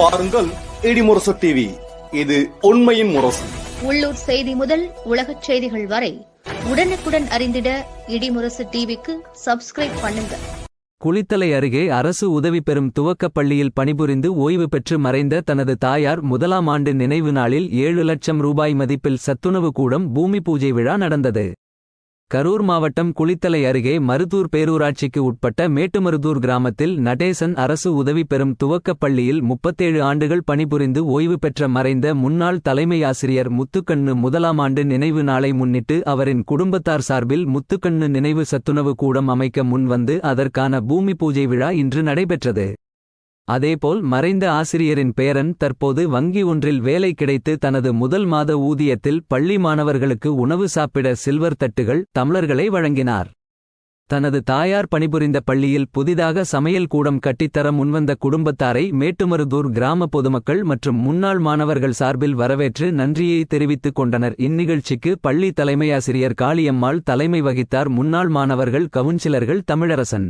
பாருங்கள் இடிமுரசு டிவி இது உண்மையின் முரசு. உள்ளூர் செய்தி முதல் உலகச் செய்திகள் வரை உடனுக்குடன் அறிந்திட இடிமுரசு டிவிக்கு சப்ஸ்கிரைப் பண்ணுங்க. குளித்தலை அருகே அரசு உதவி பெறும் துவக்கப் பள்ளியில் பணிபுரிந்து ஓய்வு பெற்று மறைந்த தனது தாயார் முதலாம் ஆண்டு நினைவு நாளில் ஏழு லட்சம் ரூபாய் மதிப்பில் சத்துணவு கூடம் பூமி பூஜை விழா நடந்தது. கரூர் மாவட்டம் குளித்தலை அருகே மருதூர் பேரூராட்சிக்கு உட்பட்ட மேட்டுமருதூர் கிராமத்தில் நடேசன் அரசு உதவி பெறும் துவக்கப் பள்ளியில் முப்பத்தேழு ஆண்டுகள் பணிபுரிந்து ஓய்வு பெற்ற மறைந்த முன்னாள் தலைமை ஆசிரியர் முத்துக்கண்ணு முதலாம் ஆண்டு நினைவு நாளை முன்னிட்டு அவரின் குடும்பத்தார் சார்பில் முத்துக்கண்ணு நினைவு சத்துணவு கூடம் அமைக்க முன்வந்து அதற்கான பூமி பூஜை விழா இன்று நடைபெற்றது. அதேபோல் மறைந்த ஆசிரியரின் பேரன் தற்போது வங்கி ஒன்றில் வேலை கிடைத்து தனது முதல் மாத ஊதியத்தில் பள்ளி மாணவர்களுக்கு உணவு சாப்பிட சில்வர் தட்டுகள் தமிழர்களை வழங்கினார். தனது தாயார் பணிபுரிந்த பள்ளியில் புதிதாக சமையல் கூடம் கட்டித்தர முன்வந்த குடும்பத்தாரை மேட்டுமருதூர் கிராம பொதுமக்கள் மற்றும் முன்னாள் மாணவர்கள் சார்பில் வரவேற்று நன்றியை தெரிவித்துக் கொண்டனர். இந்நிகழ்ச்சிக்கு பள்ளி தலைமையாசிரியர் காளியம்மாள் தலைமை வகித்தார் முன்னாள் மாணவர்கள் கவுன்சிலர்கள் தமிழரசன்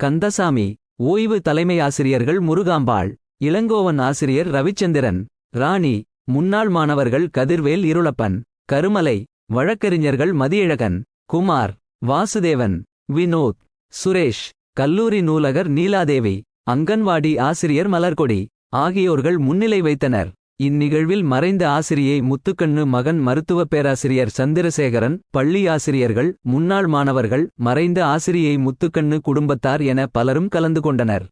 கந்தசாமி. ஓய்வு தலைமை ஆசிரியர்கள் முருகாம்பாள் இளங்கோவன் ஆசிரியர் ரவிச்சந்திரன் ராணி முன்னாள் மாணவர்கள் கதிர்வேல் இருளப்பன் கருமலை வழக்கறிஞர்கள் மதியழகன் குமார் வாசுதேவன் வினோத் சுரேஷ் கல்லூரி நூலகர் நீலாதேவி அங்கன்வாடி ஆசிரியர் மலர்கொடி ஆகியோர்கள் முன்னிலை வைத்தனர். இந்நிகழ்வில் மறைந்த ஆசிரியை முத்துக்கண்ணு மகன் மருத்துவ பேராசிரியர் சந்திரசேகரன் பள்ளி ஆசிரியர்கள் முன்னாள் மாணவர்கள் மறைந்த ஆசிரியை முத்துக்கண்ணு குடும்பத்தார் என பலரும் கலந்து கொண்டனர்.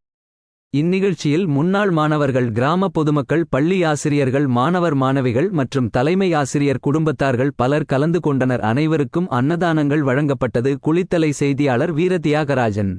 இந்நிகழ்ச்சியில் முன்னாள் மாணவர்கள் கிராம பொதுமக்கள் பள்ளி ஆசிரியர்கள் மாணவர் மாணவிகள் மற்றும் தலைமை ஆசிரியர் குடும்பத்தார்கள் பலர் கலந்து கொண்டனர். அனைவருக்கும் அன்னதானங்கள் வழங்கப்பட்டது. குளித்தலை செய்தியாளர் வீரதியாகராஜன்.